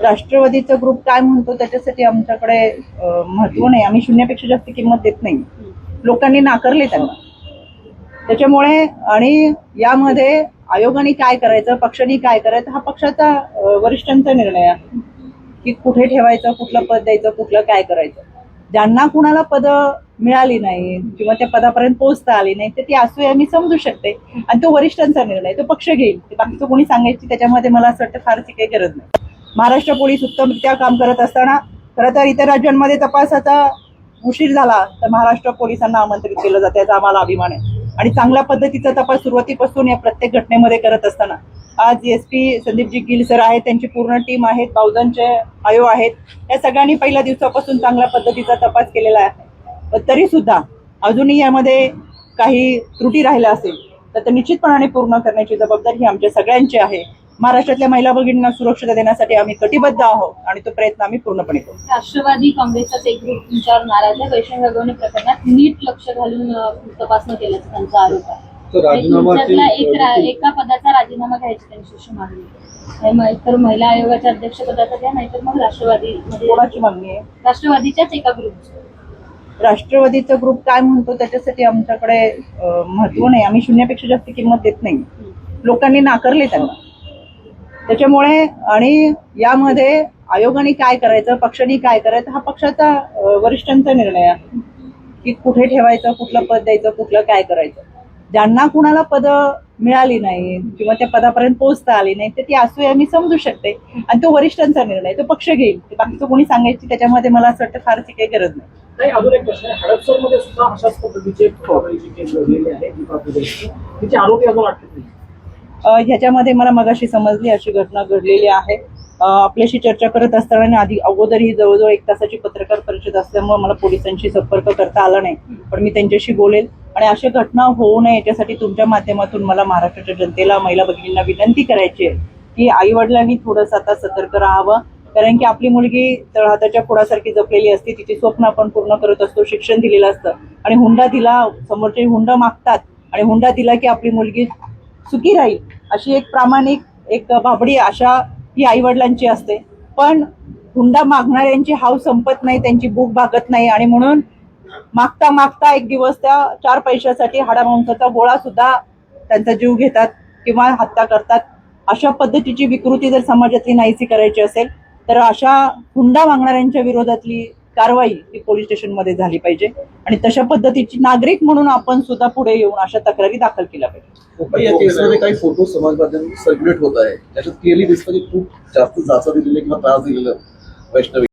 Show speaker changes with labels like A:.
A: राष्ट्रवादीचा group काय म्हणतो त्याच्यासाठी आमच्याकडे महत्त्व नाही. आम्ही शून्यापेक्षा जास्त किंमत देत नाही. लोकांनी नाकारले त्यांना. त्याच्यामुळे आणि यामध्ये आयोगाने काय करायचं पक्षाने काय करायचं हा पक्षाचा वरिष्ठांचा निर्णय आहे. की कुठे ठेवायचं कुठलं पद द्यायचं कुठलं काय करायचं. ज्यांना कुणाला पद मिळाली नाही किंवा त्या पदापर्यंत पोहोचता आली नाही तर ती असू मी समजू शकते. आणि तो वरिष्ठांचा निर्णय तो पक्ष घेईल. ते बाकीचं कोणी सांगायची त्याच्यामध्ये मला असं वाटतं फारशी काही गरज नाही. महाराष्ट्र पोलीस उत्तमरित्या काम करत असताना खरं तर इतर राज्यांमध्ये तपासाचा उशीर झाला तर महाराष्ट्र पोलिसांना आमंत्रित केलं जातं याचा आम्हाला अभिमान आहे. आणि चांगल्या पद्धतीचा तपास सुरुवातीपासून या प्रत्येक घटनेमध्ये करत असताना. आज S P Sandeepji Gill sir आहेत त्यांची पूर्ण टीम आहेत बहुजनचे आयोग आहेत. या सगळ्यांनी पहिल्या दिवसापासून चांगल्या पद्धतीचा तपास केलेला आहे. तरी सुद्धा अजूनही यामध्ये काही त्रुटी राहिल्या असेल तर निश्चितपणाने पूर्ण करण्याची जबाबदारी ही आमच्या सगळ्यांची आहे. महाराष्ट्रातल्या महिला भगिनींना सुरक्षितता देण्यासाठी आम्ही कटिबद्ध आहोत आणि तो प्रयत्न आम्ही पूर्णपणे करू.
B: राष्ट्रवादी काँग्रेसचाच एक ग्रुप तुमच्यावर नाराज आहे. वैष्णव गवणे प्रकरणात नीट लक्ष घालून तपासणं केल्याचा त्यांचा आरोप आहे. आणि तुमच्यातला एक पदाचा राजीनामा घ्यायची त्यांची मागणी तर महिला आयोगाच्या अध्यक्ष पदाचा घ्या नाहीतर मग राष्ट्रवादी म्हणजे
A: कोणाची मागणी आहे?
B: राष्ट्रवादीच्याच एका ग्रुपची
A: राष्ट्रवादीचा ग्रुप काय म्हणतो त्याच्यासाठी आमच्याकडे महत्त्व नाही. आम्ही शून्यापेक्षा जास्त किंमत देत नाही. लोकांनी नाकारले त्यांना. त्याच्यामुळे आणि यामध्ये आयोगाने काय करायचं पक्षाने काय करायचं हा पक्षाचा वरिष्ठांचा निर्णय आहे. की कुठे ठेवायचं कुठलं पद द्यायचं कुठलं काय करायचं. ज्यांना कुणाला पद मिळाली नाही किंवा त्या पदापर्यंत पोहोचता आली नाही तर ती असू मी समजू शकते. आणि तो वरिष्ठांचा निर्णय तो पक्ष घेईल. बाकीचं कोणी सांगायची त्याच्यामध्ये मला असं वाटतं फारशी काही गरज नाही.
C: अजून एक प्रश्न हडपसरमध्ये सुद्धा अशाच पद्धतीचे केस तिचे आरोपी अजून अटक नाही.
A: ह्याच्यामध्ये मला मगाशी समजली अशी घटना घडलेली आहे. आपल्याशी चर्चा करत असताना आणि आधी अगोदर ही जवळजवळ एक तासाची पत्रकार परिषद असल्यामुळे मला पोलिसांशी संपर्क करता आला नाही पण मी त्यांच्याशी बोलेल. आणि अशा घटना होऊ नये याच्यासाठी तुमच्या माध्यमातून मला महाराष्ट्राच्या जनतेला महिला भगिनींना विनंती करायची आहे की आई वडिलांनी थोडंसं आता सतर्क राहावं. कारण की आपली मुलगी तळहाताच्या फुडासारखी जपलेली असते तिची स्वप्न आपण पूर्ण करत असतो शिक्षण दिलेलं असतं. आणि हुंडा तिला समोरचे हुंडा मागतात. आणि हुंडा दिला की आपली मुलगी सुखी राहील अशी एक प्रामाणिक एक भाबडी आशा ही आईवडिलांची असते. पण हुंडा मागणाऱ्यांची हाव संपत नाही त्यांची भूक भागत नाही आणि म्हणून मागता मागता एक दिवस त्या चार पैशासाठी हाडामांसाचा गोळा सुद्धा त्यांचा जीव घेतात किंवा हत्या करतात. अशा पद्धतीची विकृती जर समाजातली नाहीशी करायची असेल तर अशा हुंडा मागणाऱ्यांच्या विरोधातली कारवाई ही पोलीस स्टेशनमध्ये झाली पाहिजे. आणि तशा पद्धतीची नागरिक म्हणून आपण सुद्धा पुढे येऊन अशा तक्रारी दाखल केल्या पाहिजे
D: या केसमध्ये काही फोटो समाज माध्यमातून सर्क्युलेट होत आहे त्याच्यात क्लिअरली दिसतं की खूप जास्त जाचा दिलेले किंवा त्रास दिलेला वैष्णवी